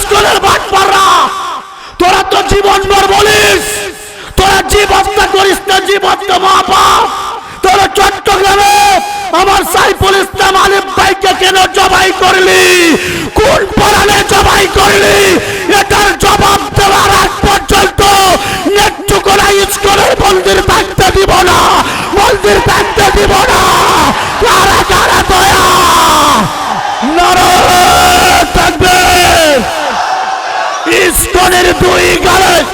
স্কুলের বাট পাররা তোরা তো জীবনভর বলিস। তোরা জীব হত্যা করিস না জীব হত্যা মা বাপ তোরা চট্টগ্রামে আমার সাইফুল ইসলাম আলিম ভাইকে কেন জবাই করলি? কোন পরাণে জবাই করলি? এটার জবাব দেওয়ার আগ পর্যন্ত নেত্রকোনা স্কুলের মন্দির ভাঙতে দিব না। মন্দির ভাঙতে দিব না। কারা কারা দয়া নারায়ণ থাকবে ইস্কনের দুই গালে।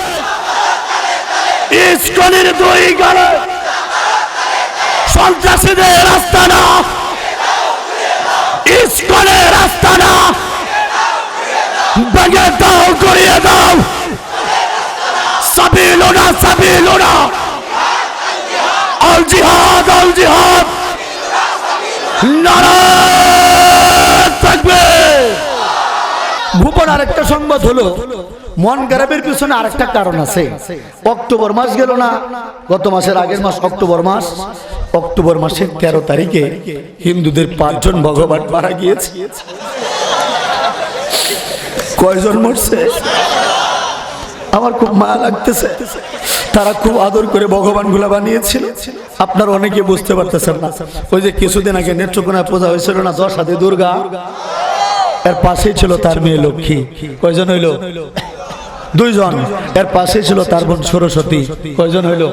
ইস্কনের দুই গালে। সন্ত্রাসীদের রাস্তা না। ইস্কনের রাস্তা না। ভেঙে দাও করিয়ে দাও। সাবিলো না সাবিলো না। আল জিহাদ আল জিহাদ। নারায়ণ থাকবে। ভুবন আরেকটা সংবাদ হলো মন খারাপের পিছনে আরেকটা কারণ আছে। অক্টোবর মাস গেল না, গত মাসের আগের মাস অক্টোবর মাস। অক্টোবর মাসের তেরো তারিখে হিন্দুদের পাঁচজন ভগবান মারা গিয়েছে। কয়জন মরছে? আমার খুব মায়া লাগতেছে। তারা খুব আদর করে ভগবানগুলা বানিয়েছিল। আপনার অনেকে বুঝতে পারতেছেন না। ওই যে কিছুদিন আগে নেত্রকোনায় পূজা হয়েছিল না দশ হাতে দুর্গা। এর পাশেই ছিল তার মেয়ে লক্ষ্মী। কয়জন হইল? দুইজন। এর পাশে ছিল তার বোন সরস্বতী। কয়জন হইল?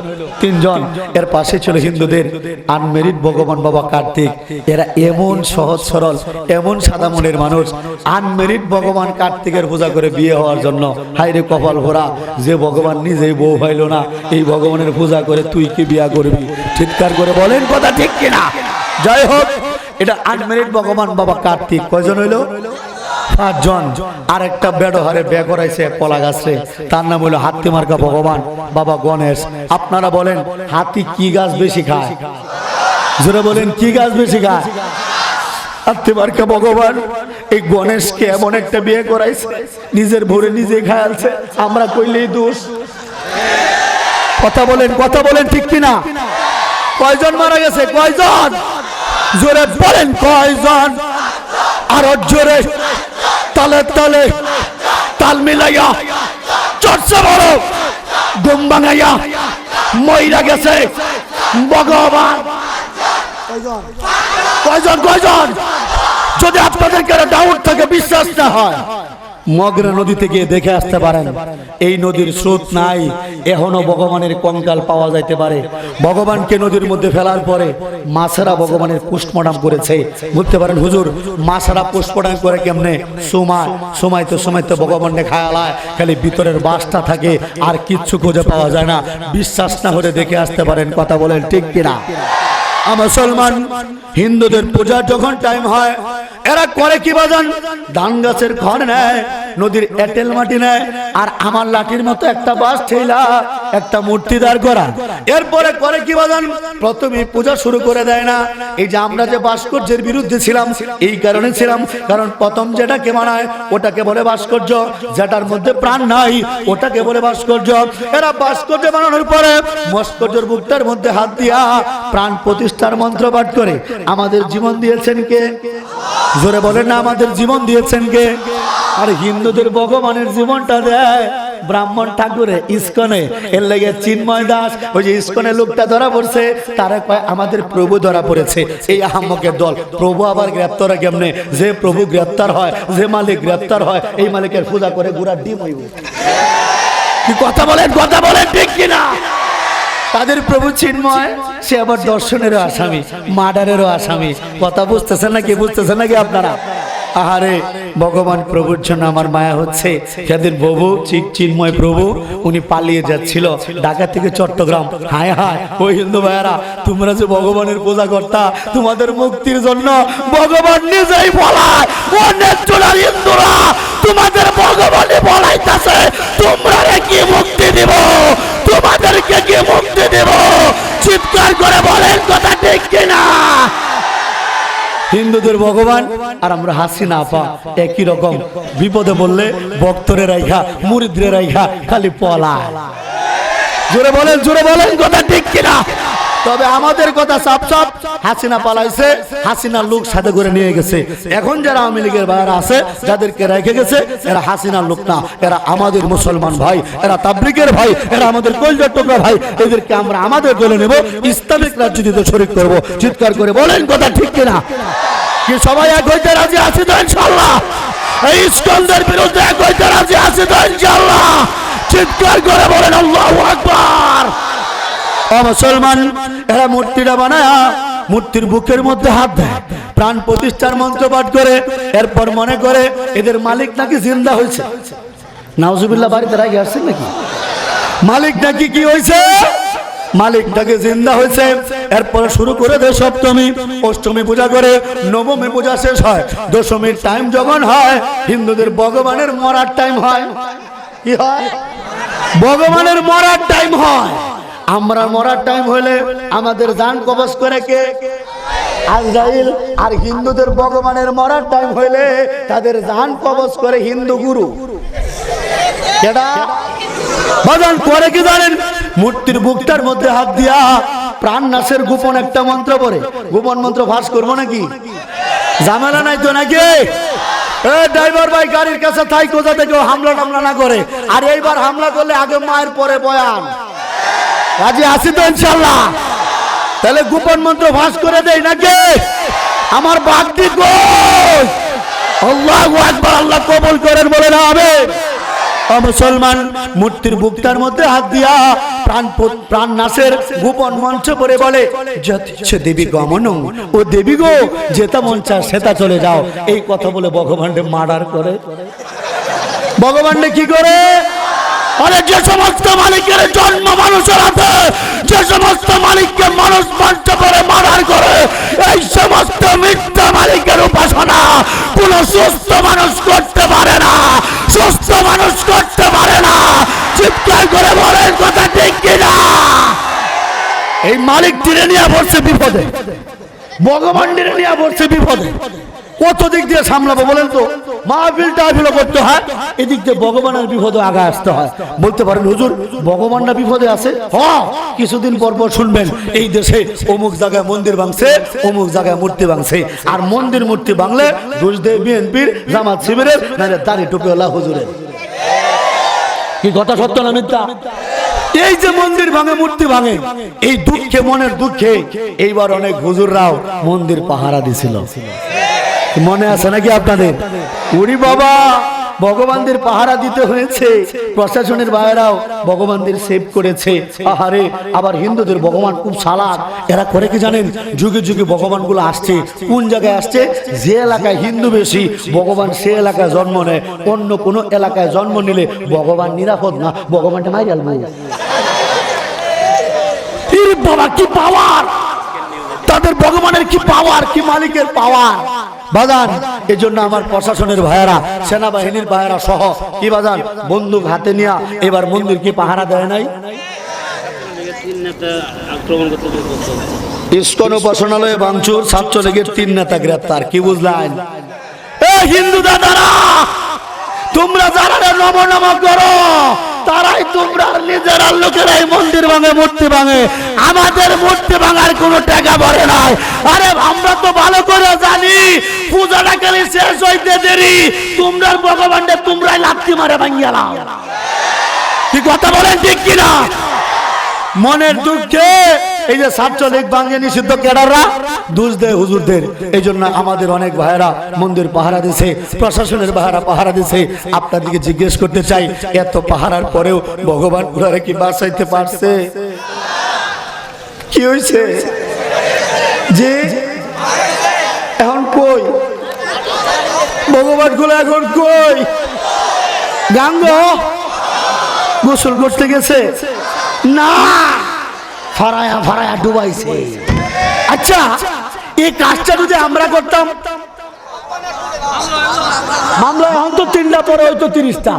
তিনজন। এর পাশে ছিল হিন্দুদের আনমেরিট ভগবান বাবা কার্তিক। এরা এমন সহজ সরল, এমন সাদা মনের মানুষ। আনমেরিট ভগবান কার্তিকের পূজা করে বিয়ে হওয়ার জন্য। হাইরে কপাল ভরা, যে ভগবান নিজেই বউ হইল না, এই ভগবানের পূজা করে তুই কি বিয়া করবি? চিৎকার করে বলেন কথা ঠিক কিনা? যাই হোক, এটা আনমেরিড ভগবান বাবা কার্তিক। কয়জন হইল? পাঁচজন আর একটা বেডহারে বে করাইছে কলা গাছে তার নাম হলো হাতি মার্কা ভগবান, বাবা গণেশ। আপনারা বলেন, হাতি কি গাছ বেশি খায়? জোরে বলেন, কি গাছ বেশি খায়? হাতি মার্কা ভগবান, এই গণেশকে এমন একটা বিয়ে করাইছে, নিজের ভরে নিজে খায়ালছে আমরা কইলেই দোষ। কথা বলেন কথা বলেন ঠিক কিনা? কয়জন মারা গেছে? কয়জন? জোরে বলেন, কয়জন? আরও জোরে। তালে তালে তাল মিলাইয়া চর্চা বড়। ঘুম ভাঙাইয়া মইরা গেছে। ভগবান। কয়জন? কয়জন যদি আপনাদের কারও ডাউট থাকে বিশ্বাস না হয়। মগরা নদী থেকে দেখে আসতে পারেন। এই নদীর স্রোত নাই, এখনও ভগবানের কঙ্কাল পাওয়া যাইতে পারে। ভগবানকে নদীর মধ্যে ফেলার পরে মাছেরা ভগবানের পোস্টমর্টম করেছে। বুঝতে পারেন হুজুর, মাছেরা পোস্টমর্টম করে কেমনে? সময় সময় তো সময় তো ভগবানকে খায়ালায়, খালি ভিতরের বাসটা থাকে, আর কিচ্ছু খুঁজে পাওয়া যায় না। বিশ্বাস না হলে দেখে আসতে পারেন কথা বলেন ঠিক কিনা। মুসলমান, হিন্দুদের পূজার যখন টাইম হয় এরা করে কি বাজান? ধান গাছের খড় নেয়, নদীর এটেল মাটি নেয়, আর আমার লাঠির মতো একটা বাস ঠেলা একটা মূর্তি দাঁড় করা। এরপরে করে কি বাজান? প্রথমে পূজা শুরু করে দেয় না। এই যে আমরা যে ভাস্কর্যের বিরুদ্ধে ছিলাম, এই কারণে ছিলাম। কারণ প্রথম যেটাকে বানায় ওটাকে বলে ভাস্কর্য। যেটার মধ্যে প্রাণ নাই, ওটাকে বলে ভাস্কর্য। এরা ভাস্কর্য বানানোর পরে ভাস্কর্যের বুকটার মধ্যে হাত দিয়া প্রাণ প্রতিষ্ঠার মন্ত্র পাঠ করে। আমাদের জীবন দিয়েছেন কে? জোরে বলেন না, আমাদের জীবন দিয়েছেন কে? আর হিন্দুদের ভগবানের জীবনটা দেয় ব্রাহ্মণ ঠাকুরে, ইস্কনে। এর লেগে চিন্ময় দাস, ওই যে ইস্কনে লোকটা ধরা পড়ছে, তারা কয়, আমাদের প্রভু ধরা পড়েছে, এই আহম্মকের দল। প্রভু আবার গ্রেপ্তার কেমনে? যে প্রভু গ্রেপ্তার হয়, যে মালিক গ্রেপ্তার হয়, এই মালিকের পূজা করে গুড়ার ডিম হইব। কি কথা বলেন কথা বলেন ঠিক কিনা? তাদের প্রভু চিন্ময়, সে আবার দর্শনেরও আসামি, মার্ডারেরও আসামি। কথা বুঝতেছেন নাকি বুঝতেছেন নাকি আপনারা? আহারে, ভগবান প্রভুর জন্য আমার মায়া হচ্ছে। যাদের প্রভু চিন্ময় প্রভু, উনি পালিয়ে যাচ্ছিল ঢাকা থেকে চট্টগ্রাম। হায় হায়, ওই হিন্দু ভাইয়ারা, তোমরা যে ভগবানের পূজা করতা তোমাদের মুক্তির জন্য ভগবান নিজেই বলায় হিন্দুরা তোমাদের ভগবানে বলাইতাছে তোমরা কি মুক্তি দিব? তোমাদেরকে কি মুক্তি দেব? চিৎকার করে বলেন কথা ঠিক কিনা? হিন্দুদের ভগবান, আর আমরা হাসি না পা একই রকম। বিপদে বললে ভক্তরে রাইখা, মুরিদরে রাইখা, খালি পলা। জোরে বলেন জোরে বলেন, কথা ঠিক কিনা? তবে আমাদের কথা সাপ সাপ হাসিনা পালাইছে হাসিনার লোক সাথে করে নিয়ে গেছে। এখন যারা আওয়ামী লীগের বাইরে আছে, যাদেরকে রেখে গেছে, এরা হাসিনার লোক না, এরা আমাদের মুসলমান ভাই, এরা তাবলিকের ভাই, এরা আমাদের কলজার টুকরা ভাই। এদেরকে আমরা আমাদের দলে নেব, ইসলামিক রাজনীতিতে শরিক করব। চিৎকার করে বলেন, কথা ঠিক কিনা? কি সবাই এক হইতে রাজি আছে তো ইনশাল্লাহ এই ইস্কন্দের বিরুদ্ধে এক হইতে রাজি আছে তো ইনশাল্লাহ চিৎকার করে বলেন, আল্লাহু আকবার। ও মুসলমান, এরা মূর্তিটা বানায়, মূর্তির বুকের মধ্যে হাত দেয়, প্রাণ প্রতিষ্ঠার মন্ত্র পাঠ করে, এরপর মনে করে এদের মালিক নাকি জিন্দা হয়েছে নাউজুবিল্লাহ, বাড়িতে রাখি আসছেন নাকি? মালিক নাকি কি হয়েছে মালিকটাকে জিন্দা হয়েছে। এরপরে শুরু করে দেয় সপ্তমী। অষ্টমী পূজা করে নবমী পূজা শেষ হয়। দশমীর টাইম যখন হয়, হিন্দুদের ভগবানের মরার টাইম হয়। কি হয়? ভগবানের মরার টাইম হয়। আমরা মরার টাইম হলে আমাদের জান কবজ করে কে? আর হিন্দুদের ভগবানের মরার টাইম হইলে তাদের জান কবজ করে হিন্দু গুরু। কেডা? বাজান করে কি জানেন? মূর্তির বুকটার মধ্যে হাত দিয়া প্রাণ নাশের গোপন একটা মন্ত্র পড়ে। গোপন মন্ত্র ভাস করব নাকি? ঝামেলা নাই তো নাকি? ড্রাইভার ভাই গাড়ির কাছে কোথা থেকে হামলা টামলা না করে। আর এইবার হামলা করলে আগে মায়ের পরে বয়ান। রাজি আসি তো ইনশাল্লাহ। তাহলে গোপন মন্ত্র ভাস করে দেই নাকি? আমার বাগদি কই? আল্লাহ আল্লাহ কবুল করেন বলে না হবে ও মুসলমান, মূর্তির বুকটার মধ্যে হাত দিয়া প্রাণ প্রাণ নাশের গোপন মঞ্চ পরে বলে, যথেচ্ছ দেবী গমন। ও দেবী গো যেতা চায় সেটা চলে যাও। এই কথা বলে ভগবানকে মার্ডার করে। ভগবানকে কি করে? আরে যে সমস্ত মালিকের জন্ম মানুষের হাতে, যে সমস্ত মালিককে মানুষ মঞ্চ করে মার্ডার করে এই সমস্ত মিথ্যা মালিকের উপাসনা কোন সুস্থ মানুষ করতে পারে না, সুস্থ মানুষ করতে পারে না। চিৎকার করে বলেন, কথা ঠিক কিনা? এই মালিক টিরে নিয়ে পড়ছে বিপদে, ভগবান টিরে নিয়ে পড়ছে বিপদে। কত দিক দিয়ে সামলাবো বলেন তো? মাহফিল করতে হয়, এদিক দিয়ে ভগবানের বিপদে আগে আসতে হয়। বলতে পারেন, হুজুর ভগবানরা বিপদে আছে? হ কিছুদিন শুনবেন, এই দেশে অমুক জায়গায় মন্দির ভাঙছে, অমুক জায়গায় মূর্তি ভাঙছে। আর মন্দির মূর্তি ভাঙলে বিএনপির, জামাত শিবিরের, নাহলে দাড়ি টুপিওয়ালা হুজুরের। কি কথা সত্য না মিথ্যা? এই যে মন্দির ভাঙে, মূর্তি ভাঙে, এই দুঃখে, মনের দুঃখে, এইবার অনেক হুজুররাও মন্দির পাহারা দিছিল। মনে আছে নাকি আপনাদের? উড়ি বাবা, ভগবানদের পাহারা দিতে হয়েছে। প্রশাসনের বাইরাও ভগবানদের সেভ করেছে। আহারে, আবার হিন্দুদের ভগবান খুব সালাদ এরা করে কি জানেন? যুগে যুগে ভগবানগুলো আসছে। কোন জায়গায় আসছে? যে এলাকায় হিন্দু বেশি, ভগবান সে এলাকায় জন্ম নেয়। অন্য কোনো এলাকায় জন্ম নিলে ভগবান নিরাপদ না? ভগবানটা মাই গেল বাবা, কি পাওয়ার তাদের ভগবানের কি পাওয়ার কি মালিকের পাওয়ার বাজান এই জন্য আমার প্রশাসনের ভাইয়েরা, সেনাবাহিনীর ভাইয়েরা সহ, কি বাজান, বন্দুক হাতে নিয়ে এবার মন্দির কি পাহারা দেয় নাই? ইস্কন উপাসনালয়ে ভাঙচুর ছাত্রলীগের তিন নেতা গ্রেপ্তার, কি বুঝলেন? হিন্দু দাদারা, তোমরা যারা নম নম করো তারাই তোমরা নিজেরা লোকেরাই মন্দির ভাঙে, মূর্তি ভাঙে। আমাদের মূর্তি ভাঙার কোনো টাকা ভরে নাই। আরে আমরা তো ভালো করে জানি, পূজাটা খালি শেষ হইতে দেরি। তোমরা ভগবানটা তোমরাই লাথি মারে ভাঙিয়ালাম কি কথা বলেন ঠিক কিনা? মনের দুঃখে এই যে ছাত্রলীগ বাঙ্গে নিষিদ্ধ ক্যাডাররা, দুষ দেয় হুজুরদের। এই জন্য আমাদের অনেক ভাইয়েরা মন্দির পাহারা দিছে, প্রশাসনের ভাইয়েরা পাহারা দিছে। আপনাদেরকে জিজ্ঞেস করতে চাই, এত পাহারার পরেও ভগবান ওরা কি বাঁচাইতে পারছে? কি হয়েছে যে এখন কই? ভগবানগুলো এখন কই? গাঙ্গ? গোসল করতে গেছে? না! ফারায়া ফারায়া ডুবাইছে। আচ্ছা এই কাজটা যদি আমরা করতাম মামলা এখন তো তিনটা, পরে হয়তো তিরিশটা।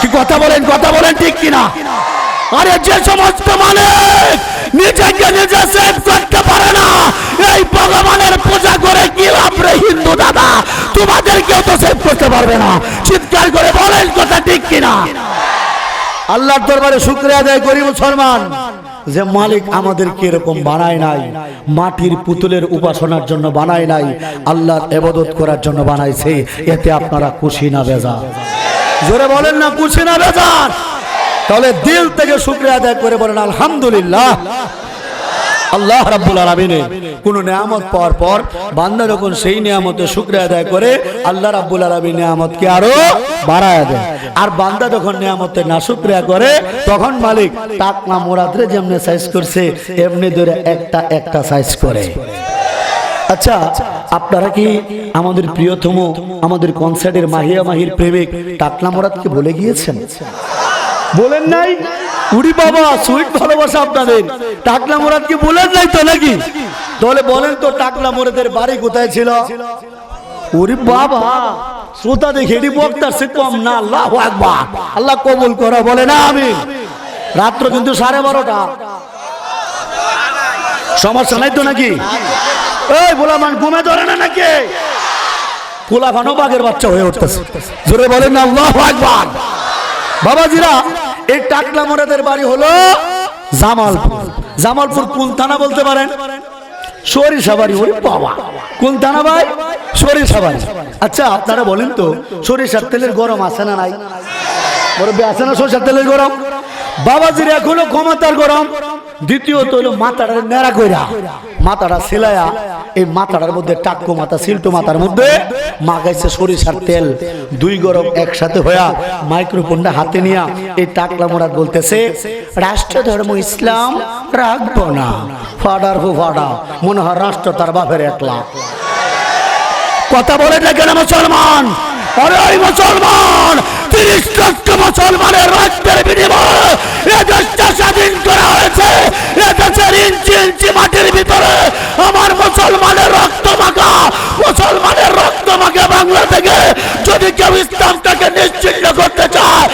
কি কথা বলেন কথা বলেন ঠিক কিনা? আরে যে সমস্ত মালিক নিজেকে নিজে সেভ করতে পারে না, এই ভগবানের পূজা করে কি লাভ রে হিন্দু দাদা? তোমাদের কেউ তো সেভ করতে পারবে না। চিৎকার করে বলেন কথা ঠিক কিনা? আল্লাহর দরবারে শুক্রিয়া আদায় করি মুসলমান। যে মালিক আমাদেরকে এরকম বানায় নাই, মাটির পুতুলের উপাসনার জন্য বানায় নাই, আল্লাহর এবাদত করার জন্য বানাইছে, এতে আপনারা খুশি না বেজা জোরে বলেন না, খুশি না বেজার? তাহলে দিল থেকে শুক্রিয়া আদায় করে বলেন, আলহামদুলিল্লাহ। আল্লাহ রাব্বুল আলামিনের কোন নিয়ামত পাওয়ার পর বান্দা যখন সেই নিয়ামতের শুকরিয়া আদায় করে, আল্লাহ রাব্বুল আলামিন নিয়ামতকে আরও বাড়ায় দেয় আর বান্দা যখন নিয়ামতের না শুকরিয়া করে, তখন মালিক টাকনা মোরাদরে যেমনি সাইজ করছে এমনি ধরে একটা একটা সাইজ করে। আচ্ছা আপনারা কি আমাদের প্রিয়তম, আমাদের কনসার্টের মাহিয়া মাহির প্রেমিক টাকলা মোরাদকে বলে গিয়েছেন? বলেন নাই? উড়ি বাবা, সুইট ভালোবাসা আপনাদের। টাকলা মোরাদকে বলেন নাই তো নাকি? তাহলে বলেন তো টাকলা মোরাদের বাড়ি কোথায় ছিল? বাবা, শ্রোতা দেখে বক্তার সে কম না, আল্লাহ একবার আল্লাহ কবুল করা বলে না আমি রাত্র কিন্তু সাড়ে বারোটা। সমস্যা নাই তো নাকি? এই বলা মান ঘুমে ধরে না নাকি? পোলা ফানো বাঘের বাচ্চা হয়ে উঠতেছে। জোরে বলেন আল্লাহ একবার বাবাজিরা এই টাকলা মোড়াদের বাড়ি হলো জামালপুর। জামালপুর কোন থানা বলতে পারেন। সরিষাবাড়ি ওই বাবা। কোন আচ্ছা বলেন তো, সরিষার তেলের গরম আছে না নাই? বড় না সরিষার তেলের গরম? বাবাজির এখনও ক্ষমতার গরম। দ্বিতীয়ত হলো মাথাটা নেড়া কইরা। মাথাটা সেলায়া এই মাথাটার মধ্যে টাক্কু মাথা সিল্টো মাথার মধ্যে মাগাইছে সরিষার তেল। দুই গরম একসাথে হইয়া মাইক্রোফোনটা হাতে নিয়া এই টাকলা মোড়াত বলতেছে রাষ্ট্র ধর্ম ইসলাম রাখব না। ফাডার হু ফাডা মনে হয় রাষ্ট্র তার বাপের একলা। কথা বলে না কেন মুসলমান। আরে ওই মুসলমান তিরিশ লক্ষ মুসলমানের রক্তের বিনিময়ে এ দেশটা স্বাধীন করা হয়েছে এ দেশের ইঞ্চি ইঞ্চি মাটির ভিতরে আমার মুসলমানের রক্ত মাখা মুসলমানের রক্ত মাখা বাংলা থেকে যদি কেউ ইসলামটাকে নিশ্চিন্ন করতে চায়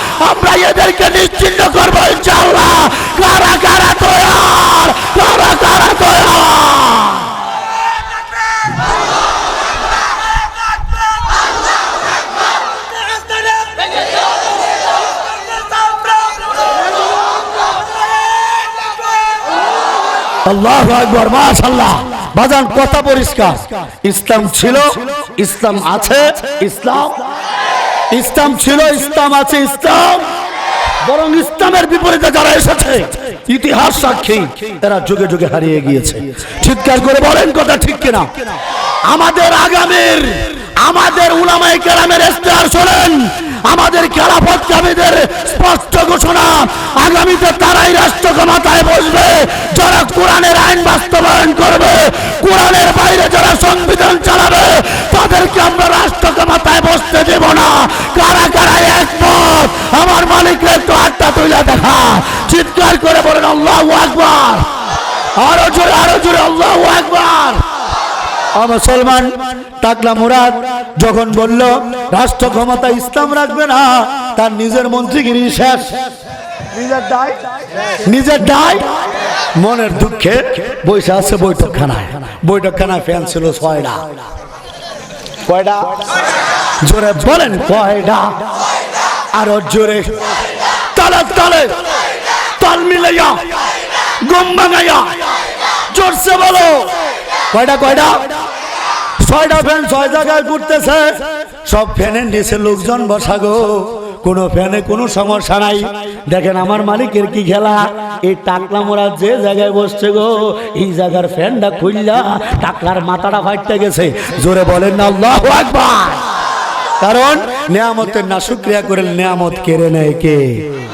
এদেরকে নিশ্চিন্ন করব, ইনশাআল্লাহ। কারা কারা তৈয়ার? কারা কারা তৈয়ার? আল্লাহ আকবর মাশাল্লাহ বাজান, কথা পরিষ্কার। ইসলাম ছিল, ইসলাম আছে, ইসলাম। ইসলাম ছিল, ইসলাম আছে, ইসলাম। বরং ইসলামের বিপরীতে যারা এসেছে, ইতিহাস সাক্ষী, এরা যুগে যুগে হারিয়ে গিয়েছে। চিৎকার করে বলেন কথা ঠিক কিনা? আমাদের আগামীর, আমাদের উলামাই কেরামের ইস্তেহার শোনেন, আমাদের খেলাফত কামীদের স্পষ্ট ঘোষণা, আগামীতে তারাই রাষ্ট্র ক্ষমতায় বসবে, যারা কোরআনের আইন বাস্তবায়ন করবে, কোরআনের বাইরে যারা সংবিধান চালাবে, তাদেরকে আমরা রাষ্ট্র ক্ষমতায় বসতে দেব না। কারা তো তুলে দেখা। চিৎকার করে বলেন আল্লাহ আকবার। আরও জোরে আরও জোরে আল্লাহ আকবার। মুসলমান টাকলা মুরাদ যখন বলল রাষ্ট্র ক্ষমতা ইসলাম রাখবে না তার নিজের মন্ত্রীগিরি শেষ। নিজের দায়? নিজের দায়? মনের দুঃখে বৈশা আছে বৈঠকখানায়। বৈঠকখানায় ফ্যান ছিল ছয়টা কয়টা জোরে বলেন কয়টা আরও জোরে। তালে তালে মিলাইয়া, গম জোরসে বলো। কয়টা কয়টা? ছয়টা ফ্যান ছয় জায়গায় ঘুরতেছে। সব ফ্যানের নিচে লোকজন কোন ফ্যানে কোনো সমস্যা নাই। দেখেন আমার মালিকের কি খেলা? এই টাকলা মোড়া যে জায়গায় বসছে গো, এই জায়গার ফ্যানটা খুললা, টাকলার মাথাটা ফাটতে গেছে। জোরে বলেন না, আল্লাহ আকবার। কারণ নিয়ামতের না শুক্রিয়া করে নিয়ামত কেড়ে নেয় কে?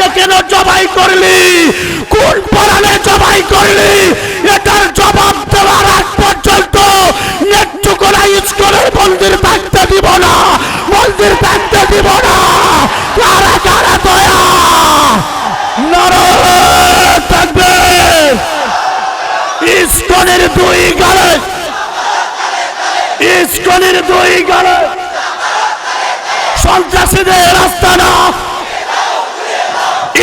ভাইকে কেন জবাই করলি? কোন পরাণে জবাই করলি? এটার জবাব দেওয়ার আগ পর্যন্ত নেট্টুকুলা স্কুলের মন্দির ভাঙতে দিব না, মন্দির ভাঙতে দিব না। কারা কারা দয়া? থাকবে। ইস্কনের দুই গালে। ইস্কনের দুই গালে। সন্ত্রাসীদের রাস্তা না।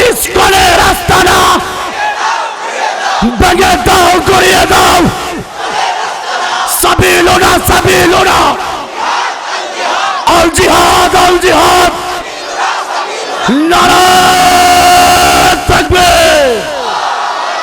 ইস্কনের রাস্তা না। ভেঙে দাও করিয়ে দাও। সাবিল না সাবিল না অল জিহাদ অল জিহাদ। নারায়